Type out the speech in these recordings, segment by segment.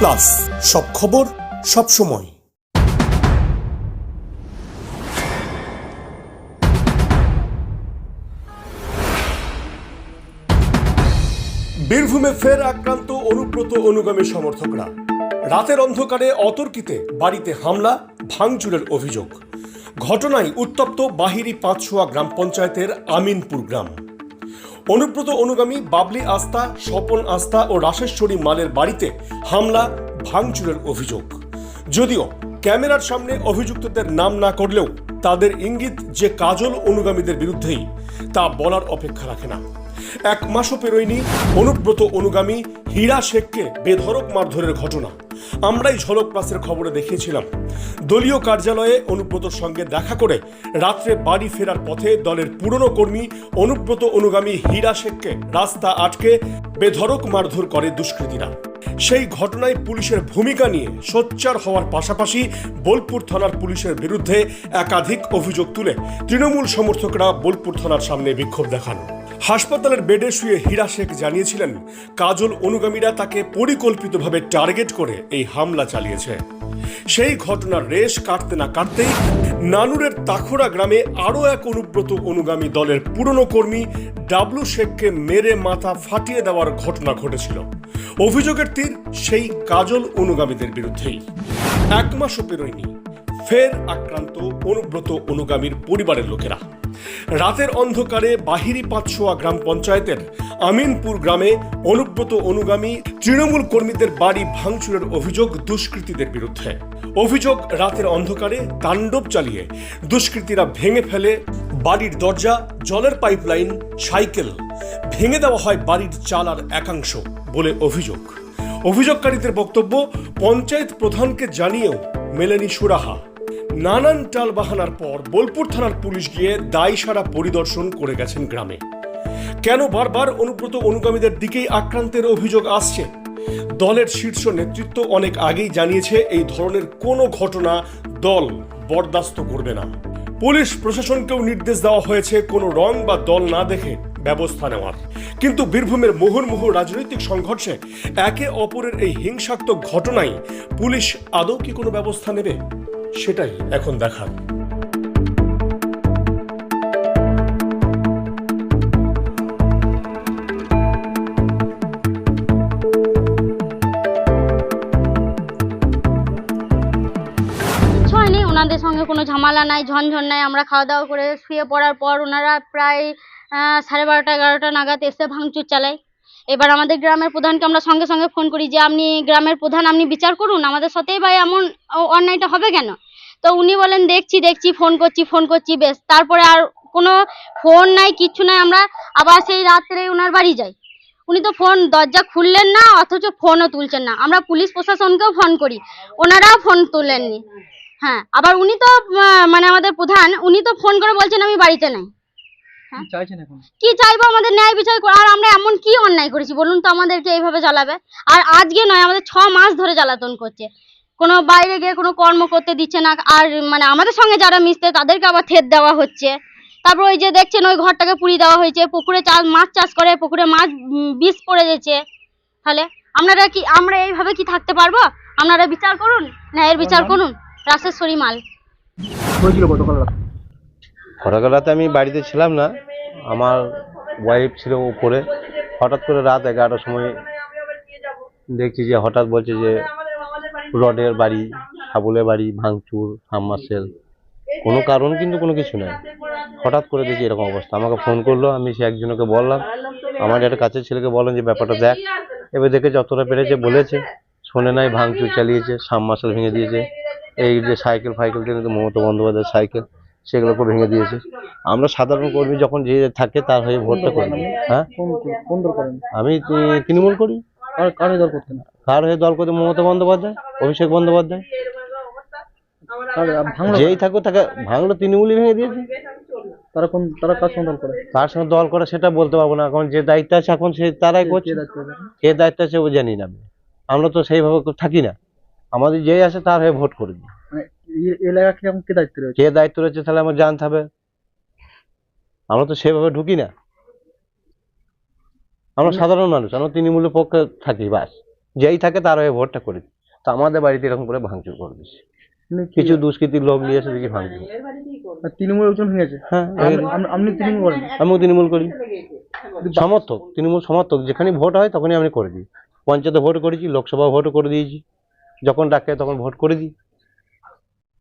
Plus, সব খবর, সব সময়। বীরভূমে ফের আক্রান্ত, অনুব্রত সমর্থকরা। রাতের অন্ধকারে অতর্কিতে বাড়িতে হামলা অভিযোগ। ঘটনায় উত্তপ্ত বাহিরি পাঁচশোয়া গ্রাম পঞ্চায়েতের আমিনপুর গ্রাম। অনুব্রত অনুগামী, বাবলি আস্থা, স্বপন আস্থা ও রাশেশ্বরী মালের বাড়িতে হামলা, ভাঙচুরের অভিযোগ। যদিও ক্যামেরার সামনে অভিযুক্তদের নাম না করলেও তাদের ইঙ্গিত যে কাজল অনুগামীদের বিরুদ্ধেই, তা বলার অপেক্ষা রাখে না। এক মাসও পেরোয়নি অনুব্রত অনুগামী হীরা শেখকে বেধরক মারধরের ঘটনা। আমরাই ঝলক প্লাসের খবরে দেখিয়েছিলাম। দলীয় কার্যালয়ে অনুব্রতর সঙ্গে দেখা করে রাত্রে বাড়ি ফেরার পথে দলের পুরনো কর্মী অনুব্রত অনুগামী হীরা শেখকে রাস্তা আটকে বেধরক মারধর করে দুষ্কৃতীরা। সেই ঘটনায় পুলিশের ভূমিকা নিয়ে সোচ্চার হওয়ার পাশাপাশি বোলপুর থানার পুলিশের বিরুদ্ধে একাধিক অভিযোগ তুলে তৃণমূল সমর্থকরা বোলপুর থানার সামনে বিক্ষোভ দেখান। হাসপাতালের বেডে শুয়ে হীরা শেখ জানিয়েছিলেন, কাজল অনুগামীরা তাকে পরিকল্পিতভাবে টার্গেট করে এই হামলা চালিয়েছে। সেই ঘটনার রেশ কাটতে না কাটতেই নানুরের তাখোড়া গ্রামে আরও এক অনুব্রত অনুগামী দলের পুরনো কর্মী ডাবলু শেখকে মেরে মাথা ফাটিয়ে দেওয়ার ঘটনা ঘটেছিল। অভিযোগের তীর সেই কাজল অনুগামীদের বিরুদ্ধেই। এক মাসও পেরোয়নি। ফের আক্রান্ত অনুব্রত অনুগামীর পরিবারের লোকেরা। রাতের অন্ধকারে বাহিরি পাঁচশোয়া গ্রাম পঞ্চায়েতের আমিনপুর গ্রামে অনুব্রত অনুগামী তৃণমূল কর্মীদের বাড়ি ভাঙচুরের অভিযোগ দুষ্কৃতীদের বিরুদ্ধে। অভিযোগ রাতের অন্ধকারে তাণ্ডব চালিয়ে দুষ্কৃতীরা ভেঙে ফেলে বাড়ির দরজা, জলের পাইপলাইন, সাইকেল। ভেঙে দেওয়া হয় বাড়ির চাল আর একাংশ বলে অভিযোগ। অভিযোগকারীদের বক্তব্য, পঞ্চায়েত প্রধানকে জানিয়েও মেলেনি সুরাহা। নানান টাল বাহানার পর বোলপুর থানার পুলিশ গিয়ে দায় সারা পরিদর্শন করে গেছেন গ্রামে। কেন বারবার অনুব্রত অনুগামীদের দিকেই আক্রান্তের অভিযোগ আসছে? দলের শীর্ষ নেতৃত্ব অনেক আগেই জানিয়েছে এই ধরনের কোনো ঘটনা দল বরদাস্ত করবে না। পুলিশ প্রশাসনকেও নির্দেশ দেওয়া হয়েছে কোনো রং বা দল না দেখে ব্যবস্থা নেওয়ার। কিন্তু বীরভূমের মুহুর্মুহু রাজনৈতিক সংঘর্ষে একে অপরের এই হিংসাত্মক ঘটনায় পুলিশ আদৌ কি কোনো ব্যবস্থা নেবে? সেটাই এখন দেখার। ওনাদের সঙ্গে কোনো ঝামেলা নাই, ঝনঝন নাই। আমরা খাওয়া দাওয়া করে শুয়ে পড়ার পর ওনারা প্রায় সাড়ে বারোটা, এগারোটা নাগাদ এসে ভাঙচুর চালায়। এবার আমাদের গ্রামের প্রধানকে আমরা সঙ্গে সঙ্গে ফোন করি যে, আপনি গ্রামের প্রধান, আপনি বিচার করুন। আমাদের সাথেই বা এমন অন্যায়টা হবে কেন? তো উনি বলেন দেখছি দেখছি ফোন করছি ফোন করছি বেশ। তারপরে আর কোনো ফোন নাই কিচ্ছু নাই আমরা আবার সেই রাত্রে ওনার বাড়ি যাই। উনি তো ফোন দরজা খুললেন না অথচ ফোনও তুলছেন না। আমরা পুলিশ প্রশাসনকেও ফোন করি ওনারাও ফোন তুলেননি। হ্যাঁ আবার উনি তো মানে আমাদের প্রধান উনি তো ফোন করে বলছেন আমি বাড়িতে নাই। কি কি চাইব আমাদের ন্যায় বিচার আর আমরা এমন কি অন্যায় করেছি? বলুন তো আমাদেরকে এইভাবে জ্বালাবে। আর আজকে নয় আমাদের ছ মাস ধরে জ্বালাতন করছে। কোনো বাইরে গিয়ে কোনো কর্ম করতে দিচ্ছে না। আর মানে আমাদের সঙ্গে যারা মিশতে তাদেরকে আবার থেত দেওয়া হচ্ছে। তারপর ওই যে দেখছেন ওই ঘরটাকে পুড়িয়ে দেওয়া হয়েছে। পুকুরে চাষ মাছ চাষ করে পুকুরে মাছ বিষ পড়ে যাচ্ছে তাহলে আপনারা কি আমরা এইভাবে কি থাকতে পারব? আপনারা বিচার করুন ন্যায়ের বিচার করুন। রাশেশ্বরী মাল। হয়েছিল গতকাল রাতে? গতকাল রাতে আমি বাড়িতে ছিলাম না। আমার ওয়াইফ ছিল উপরে। হঠাৎ করে রাত এগারোটার সময় দেখছি যে হঠাৎ বলছে যে রডের বাড়ি সাবুলের বাড়ি, ভাঙচুর, হামমাসেল। কোনো কারণ কিন্তু কোনো কিছু নেই। হঠাৎ করে দেখি এরকম অবস্থা। আমাকে ফোন করল, আমি সে একজনকে বললাম, আমার একটা কাছের ছেলেকে বললাম যে, ব্যাপারটা দেখ। এবার দেখে যতটা পেরেছে বলেছে। শোনে নাই, ভাঙচুর চালিয়েছে সাবমার্সেল ভেঙে দিয়েছে। এই যে সাইকেল ফাইকেল কিন্তু মমতা বন্দ্যোপাধ্যায়ের সাইকেল সেগুলোকে ভেঙে দিয়েছে। আমরা সাধারণ কর্মী যখন যে থাকে, তার হয়ে ভোটটা করি। হ্যাঁ? আমি তৃণমূল করি। কার কার দল করতেন কার হয়ে দল করতে মমতা বন্দ্যোপাধ্যায় অভিষেক বন্দ্যোপাধ্যায়? কার ভাঙলো যেই থাকুক তাকে ভাঙলো তৃণমূলই ভেঙে দিয়েছে। তারা কোন তারা কার সঙ্গে দল করে? কার সঙ্গে দল করে সেটা বলতে পারব না এখন যে দায়িত্ব আছে এখন সে তারাই করছে। কে দায়িত্ব আছে? ও জানি না। আমরা তো সেইভাবে থাকি না। আমাদের যেই আছে তার হয়ে ভোট করে দিই। মানে এলাকা কি এখন কে দায়িত্ব রয়েছে? কে দায়িত্ব রয়েছে তাহলে আমার জানতে হবে। আমরা তো সেভাবে ঢুকি না। আমরা সাধারণ মানুষ আমরা তৃণমূলের পক্ষে থাকি বাস যেই থাকে তার হয়ে ভোটটা করে দিই। তো আমাদের বাড়িতে এরকম করে ভাঙচুর করে দিচ্ছে কিছু দুষ্কৃতির লোক নিয়ে এসে দেখি ভাঙচুর। আর তৃণমূল একজন ভেঙেছে? হ্যাঁ আপনি- তৃণমূল করেন? আমিও তৃণমূল করি। সমর্থক তৃণমূল সমর্থক যেখানে ভোট হয় তখনই আমি করে দিই। পঞ্চায়েতে ভোট করেছি লোকসভা ভোট করে দিয়েছি। যখন ডাকে তখন ভোট করে দিই।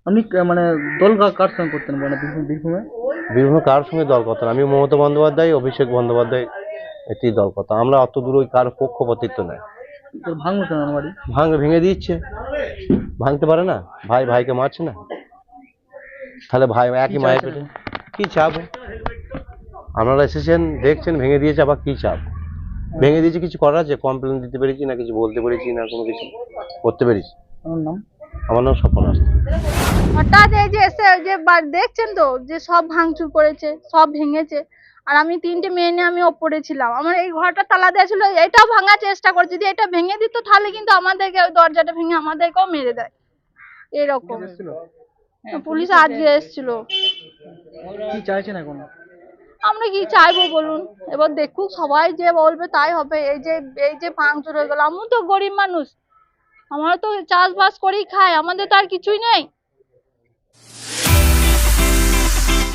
আপনি মানে দল কার সঙ্গে করতেন মানে বীরভূম বীরভূমে? বিভিন্ন কার সঙ্গে দল কথা আমি মমতা বন্দ্যোপাধ্যায় অভিষেক বন্দ্যোপাধ্যায় একটি দল কথা আমরা অত দূর ওই কার পক্ষপাতিত্ব নাই তো কেন বাড়ি ভাঙ ভেঙে দিচ্ছে ভাঙতে পারে না? ভাই ভাইকে মারছে না? তাহলে ভাই একই মায়ের পেটে কি চাপ? আপনারা এসেছেন দেখছেন ভেঙে দিয়েছে আবার কি চাপ? ভেঙে দিয়েছে কিছু করার আছে? কমপ্লেন দিতে পেরেছি না কিছু বলতে পেরেছি না কোনো কিছু করতে পেরেছি? আমার নাম? আমার নাম স্বপন আসতে হঠাৎ এই যে এসে যে দেখছেন তো যে সব ভাঙচুর করেছে সব ভেঙেছে। আর আমি তিনটে মেয়ে নিয়ে আমি ওপরে ছিলাম। আমার এই ঘরটা তালা দেওয়া ছিল এটাও ভাঙার চেষ্টা করছে। যদি এটা ভেঙে দিত তাহলে কিন্তু আমাদেরকে ওই দরজাটা ভেঙে আমাদেরকেও মেরে দেয়। এরকম। পুলিশ আজকে এসেছিল। কি চাইছেন এখন? আমরা কি চাইব বলুন? এবার দেখুক সবাই যে বলবে তাই হবে। এই যে এই যে ভাঙচুর হয়ে গেল। আমিও তো গরিব মানুষ। আমরা তো চাষবাস করেই খাই। আমাদের তো আর কিছুই নেই।